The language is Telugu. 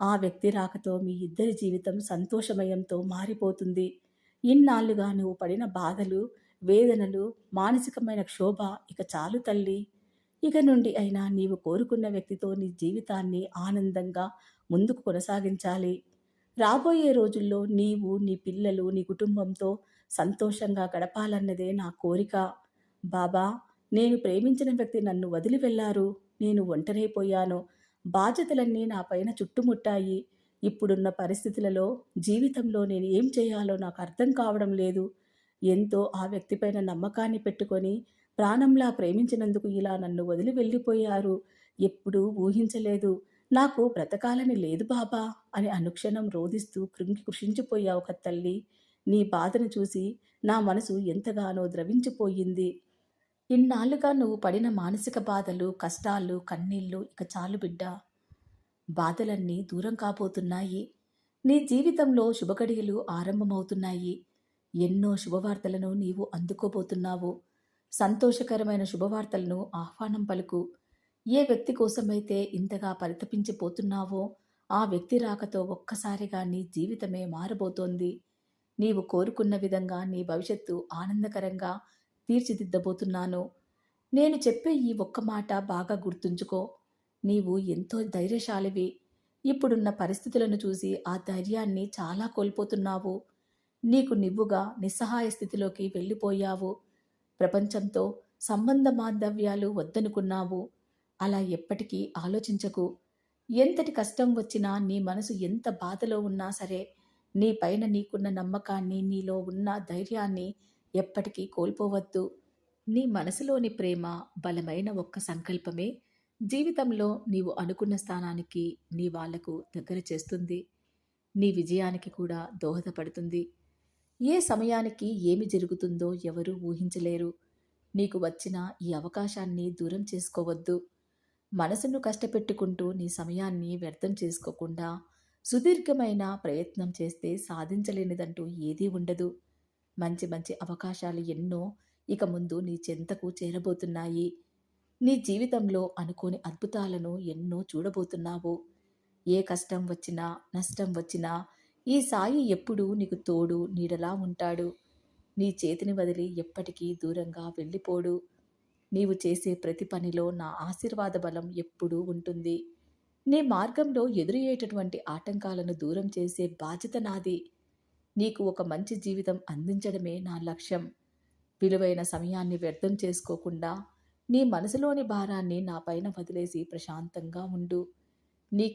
ఆ వ్యక్తి రాకతో మీ ఇద్దరి జీవితం సంతోషమయంతో మారిపోతుంది. ఇన్నాళ్ళుగా నువ్వు పడిన బాధలు వేదనలు మానసికమైన క్షోభ ఇక చాలు తల్లి. ఇక నుండి అయినా నీవు కోరుకున్న వ్యక్తితో నీ జీవితాన్ని ఆనందంగా ముందుకు కొనసాగించాలి. రాబోయే రోజుల్లో నీవు నీ పిల్లలు నీ కుటుంబంతో సంతోషంగా గడపాలన్నదే నా కోరిక. బాబా నేను ప్రేమించిన వ్యక్తి నన్ను వదిలి వెళ్ళారు నేను ఒంటరైపోయాను. బాధ్యతలన్నీ నా పైన చుట్టుముట్టాయి. ఇప్పుడున్న పరిస్థితులలో జీవితంలో నేను ఏం చేయాలో నాకు అర్థం కావడం లేదు. ఎంతో ఆ వ్యక్తిపైన నమ్మకాన్ని పెట్టుకొని ప్రాణంలా ప్రేమించినందుకు ఇలా నన్ను వదిలి వెళ్ళిపోయారు. ఎప్పుడూ ఊహించలేదు. నాకు బ్రతకాలని లేదు బాబా అని అనుక్షణం రోధిస్తూ కృంగి కృషించిపోయావు ఒక తల్లి. నీ బాధను చూసి నా మనసు ఎంతగానో ద్రవించిపోయింది. ఇన్నాళ్ళుగా నువ్వు పడిన మానసిక బాధలు కష్టాలు కన్నీళ్ళు ఇక చాలు బిడ్డ. బాధలన్నీ దూరం కాబోతున్నాయి. నీ జీవితంలో శుభగడియలు ఆరంభమవుతున్నాయి. ఎన్నో శుభవార్తలను నీవు అందుకోబోతున్నావు. సంతోషకరమైన శుభవార్తలను ఆహ్వానం పలుకు. ఏ వ్యక్తి కోసమైతే ఇంతగా పరితపించిపోతున్నావో ఆ వ్యక్తి రాకతో ఒక్కసారిగా నీ జీవితమే మారబోతోంది. నీవు కోరుకున్న విధంగా నీ భవిష్యత్తు ఆనందకరంగా తీర్చిదిద్దబోతున్నాను. నేను చెప్పే ఈ ఒక్క మాట బాగా గుర్తుంచుకో. నీవు ఎంతో ధైర్యశాలివి. ఇప్పుడున్న పరిస్థితులను చూసి ఆ ధైర్యాన్ని చాలా కోల్పోతున్నావు. నీకు నివ్వుగా నిస్సహాయ స్థితిలోకి వెళ్ళిపోయావు. ప్రపంచంతో సంబంధ బాంధవ్యాలు వద్దనుకున్నావు. అలా ఎప్పటికీ ఆలోచించకు. ఎంతటి కష్టం వచ్చినా నీ మనసు ఎంత బాధలో ఉన్నా సరే నీ పైన నీకున్న నమ్మకాన్ని నీలో ఉన్న ధైర్యాన్ని ఎప్పటికీ కోల్పోవద్దు. నీ మనసులోని ప్రేమ బలమైన ఒక్క సంకల్పమే జీవితంలో నీవు అనుకున్న స్థానానికి నీ వాళ్ళకు దగ్గర చేస్తుంది. నీ విజయానికి కూడా దోహదపడుతుంది. ఏ సమయానికి ఏమి జరుగుతుందో ఎవరూ ఊహించలేరు. నీకు వచ్చిన ఈ అవకాశాన్ని దూరం చేసుకోవద్దు. మనసును కష్టపెట్టుకుంటూ నీ సమయాన్ని వ్యర్థం చేసుకోకుండా సుదీర్ఘమైన ప్రయత్నం చేస్తే సాధించలేనిదంటూ ఏదీ ఉండదు. మంచి మంచి అవకాశాలు ఎన్నో ఇక ముందు నీ చెంతకు చేరబోతున్నాయి. నీ జీవితంలో అనుకోని అద్భుతాలను ఎన్నో చూడబోతున్నావు. ఏ కష్టం వచ్చినా నష్టం వచ్చినా ఈ సాయి ఎప్పుడూ నీకు తోడు నీడలా ఉంటాడు. నీ చేతిని వదిలి ఎప్పటికీ దూరంగా వెళ్ళిపోడు. నీవు చేసే ప్రతి పనిలో నా ఆశీర్వాద బలం ఎప్పుడూ ఉంటుంది. నీ మార్గంలో ఎదురయ్యేటటువంటి ఆటంకాలను దూరం చేసే బాధ్యత నాది. నీకు ఒక మంచి జీవితం అందించడమే నా లక్ష్యం. విలువైన సమయాన్ని వ్యర్థం చేసుకోకుండా నీ మనసులోని భారాన్ని నా పైన వదిలేసి ప్రశాంతంగా ఉండు.